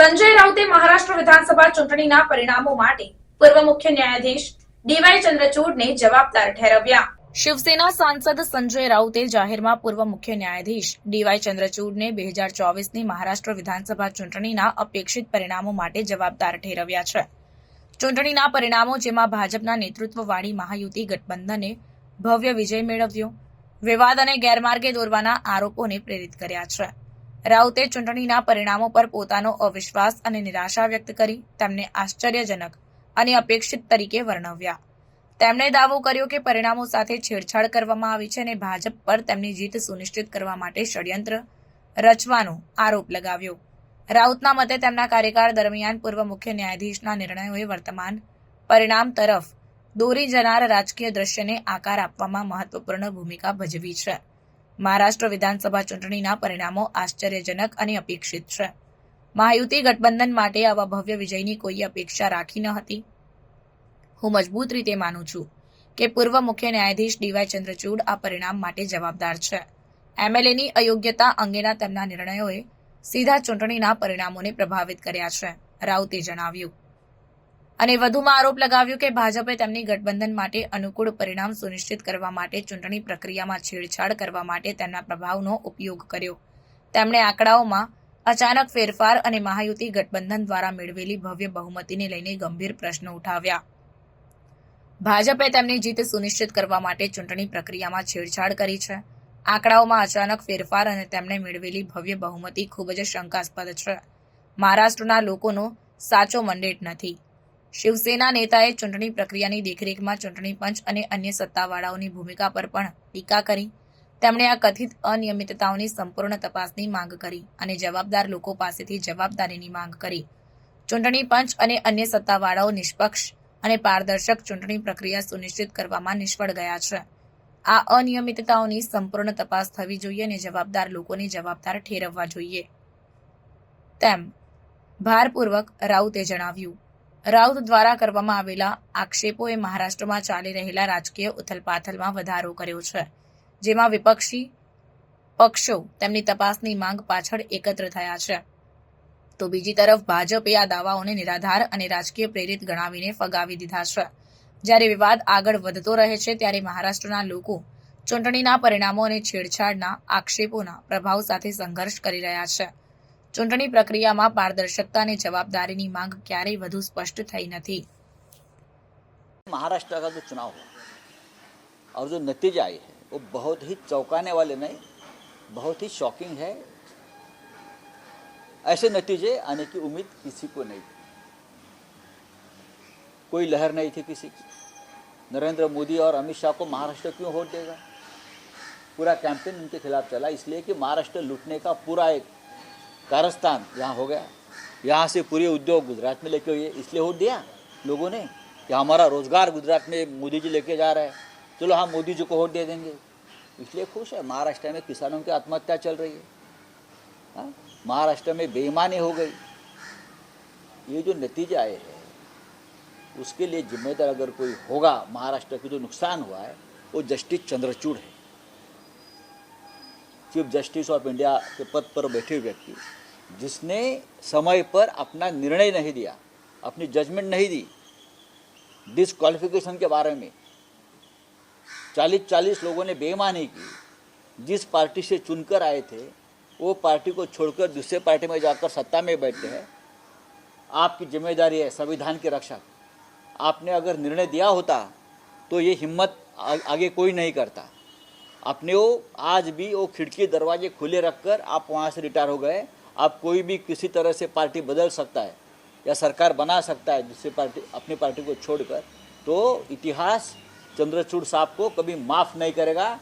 સંજય રાઉતે મહારાષ્ટ્ર વિધાનસભા ચૂંટણીના પરિણામો માટે પૂર્વ મુખ્ય ન્યાયાધીશ ડીવાય ચંદ્રચૂડને જવાબદાર ઠેરવ્યા. શિવસેના સાંસદ સંજય રાઉતે જાહેરમાં પૂર્વ મુખ્ય ન્યાયાધીશ ડીવાય ચંદ્રચૂડને બે હજાર ચોવીસની મહારાષ્ટ્ર વિધાનસભા ચૂંટણીના અપેક્ષિત પરિણામો માટે જવાબદાર ઠેરવ્યા છે. ચૂંટણીના પરિણામો જેમાં ભાજપના નેતૃત્વવાળી મહાયુતિ ગઠબંધને ભવ્ય વિજય મેળવ્યો, વિવાદ અને ગેરમાર્ગે દોરવાના આરોપોને પ્રેરિત કર્યા છે. રાઉતે ચૂંટણીના પરિણામો પર પોતાનો અવિશ્વાસ અને નિરાશા વ્યક્ત કરી તેમને આશ્ચર્યજનક અને અપેક્ષિત તરીકે વર્ણવ્યા. તેમણે દાવો કર્યો કે પરિણામો સાથે છેડછાડ કરવામાં આવી છે અને ભાજપ પર તેમની જીત સુનિશ્ચિત કરવા માટે ષડયંત્ર રચવાનો આરોપ લગાવ્યો. રાઉતના મતે તેમના કાર્યકાળ દરમિયાન પૂર્વ મુખ્ય ન્યાયાધીશના નિર્ણયોએ વર્તમાન પરિણામ તરફ દોરી જનાર રાજકીય દ્રશ્યને આકાર આપવામાં મહત્વપૂર્ણ ભૂમિકા ભજવી છે. મહારાષ્ટ્ર વિધાનસભા ચૂંટણીના પરિણામો આશ્ચર્યજનક અને અપેક્ષિત છે. મહાયુતિ ગઠબંધન માટે આવા ભવ્ય વિજયની કોઈ અપેક્ષા રાખી ન હતી. હું મજબૂત રીતે માનું છું કે પૂર્વ મુખ્ય ન્યાયાધીશ ડીવાય ચંદ્રચૂડ આ પરિણામ માટે જવાબદાર છે. એમએલએની અયોગ્યતા અંગેના તેમના નિર્ણયોએ સીધા ચૂંટણીના પરિણામોને પ્રભાવિત કર્યા છે, રાઉતે જણાવ્યું. અને વધુમાં આરોપ લગાવ્યો કે ભાજપે તેમની ગઠબંધન માટે અનુકૂળ પરિણામ સુનિશ્ચિત કરવા માટે ચૂંટણી પ્રક્રિયામાં છેડછાડ કરવા માટે તેમના પ્રભાવનો ઉપયોગ કર્યો. તેમણે આંકડાઓમાં અચાનક ફેરફાર અને મહાયુતિ ગઠબંધન દ્વારા મેળવેલી ભવ્ય બહુમતીને લઈને ગંભીર પ્રશ્નો ઉઠાવ્યા. ભાજપે તેમની જીત સુનિશ્ચિત કરવા માટે ચૂંટણી પ્રક્રિયામાં છેડછાડ કરી છે. આંકડાઓમાં અચાનક ફેરફાર અને તેમણે મેળવેલી ભવ્ય બહુમતી ખૂબ જ શંકાસ્પદ છે. મહારાષ્ટ્રના લોકોનો સાચો મંડેટ નથી. શિવસેના નેતાએ ચૂંટણી પ્રક્રિયાની દેખરેખમાં ચૂંટણી પંચ અને અન્ય સત્તાવાળાઓની ભૂમિકા પર પણ ટીકા કરી. તેમણે આ કથિત અનિયમિતતાઓની સંપૂર્ણ તપાસની માંગ કરી અને જવાબદાર લોકો પાસેથી જવાબદારીની માંગ કરી. ચૂંટણી પંચ અને અન્ય સત્તાવાળાઓ નિષ્પક્ષ અને પારદર્શક ચૂંટણી પ્રક્રિયા સુનિશ્ચિત કરવામાં નિષ્ફળ ગયા છે. આ અનિયમિતતાઓની સંપૂર્ણ તપાસ થવી જોઈએ અને જવાબદાર લોકોને જવાબદાર ઠેરવવા જોઈએ. તેમ ભારપૂર્વક રાઉતે જણાવ્યું. રાઉત દ્વારા કરવામાં આવેલા આક્ષેપોએ મહારાષ્ટ્રમાં ચાલી રહેલા રાજકીય ઉથલપાથલમાં વધારો કર્યો છે, જેમાં વિપક્ષી પક્ષો તેમની તપાસની માંગ પાછળ એકત્ર થયા છે. તો બીજી તરફ ભાજપે આ દાવાઓને નિરાધાર અને રાજકીય પ્રેરિત ગણાવીને ફગાવી દીધા છે. જ્યારે વિવાદ આગળ વધતો રહે છે, ત્યારે મહારાષ્ટ્રના લોકો ચૂંટણીના પરિણામો અને છેડછાડના આક્ષેપોના પ્રભાવ સાથે સંઘર્ષ કરી રહ્યા છે. ચૂંટણી પ્રક્રિયામાં પારદર્શકતા અને જવાબદારીની માંગ ક્યારેય વધુ સ્પષ્ટ થઈ નથી महाराष्ट्र का जो चुनाव हुआ और जो नतीजे आए हैं वो बहुत ही चौंकाने वाले नहीं बहुत ही शॉकिंग है ऐसे नतीजे आने की उम्मीद किसी को नहीं थी कोई लहर नहीं थी किसी की नरेंद्र मोदी और अमित शाह को महाराष्ट्र क्यों वोट देगा पूरा कैंपेन उनके खिलाफ चला इसलिए कि महाराष्ट्र लूटने का पूरा एक कारस्तान, यहाँ हो गया। यहाँ से पूरे उद्योग गुजरात में लेके हुए इसलिए वोट दिया लोगों ने कि हमारा रोज़गार गुजरात में मोदी जी लेके जा रहे हैं। चलो हम मोदी जी को वोट दे देंगे। इसलिए खुश है, महाराष्ट्र में किसानों की आत्महत्या चल रही है। हाँ? महाराष्ट्र में बेईमानी हो गई। ये जो नतीजे आए हैं, उसके लिए जिम्मेदार अगर कोई होगा, महाराष्ट्र की जो नुकसान हुआ है, वो जस्टिस चंद्रचूड़ है। चीफ जस्टिस ऑफ़ इंडिया के पद पर बैठे व्यक्ति, जिसने समय पर अपना निर्णय नहीं दिया, अपनी जजमेंट नहीं दी डिसक्वालिफिकेशन के बारे में चालीस चालीस लोगों ने बेईमानी की, जिस पार्टी से चुनकर आए थे, वो पार्टी को छोड़कर दूसरे पार्टी में जाकर सत्ता में बैठते हैं, आपकी ज़िम्मेदारी है संविधान के रक्षक आपने अगर निर्णय दिया होता तो ये हिम्मत आगे कोई नहीं करता। अपने वो, आज भी वो खिड़की दरवाजे खुले रखकर आप वहाँ से रिटायर हो गए। आप कोई भी किसी तरह से पार्टी बदल सकता है या सरकार बना सकता है दूसरी पार्टी, अपनी पार्टी को छोड़कर तो इतिहास चंद्रचूड़ साहब को कभी माफ़ नहीं करेगा।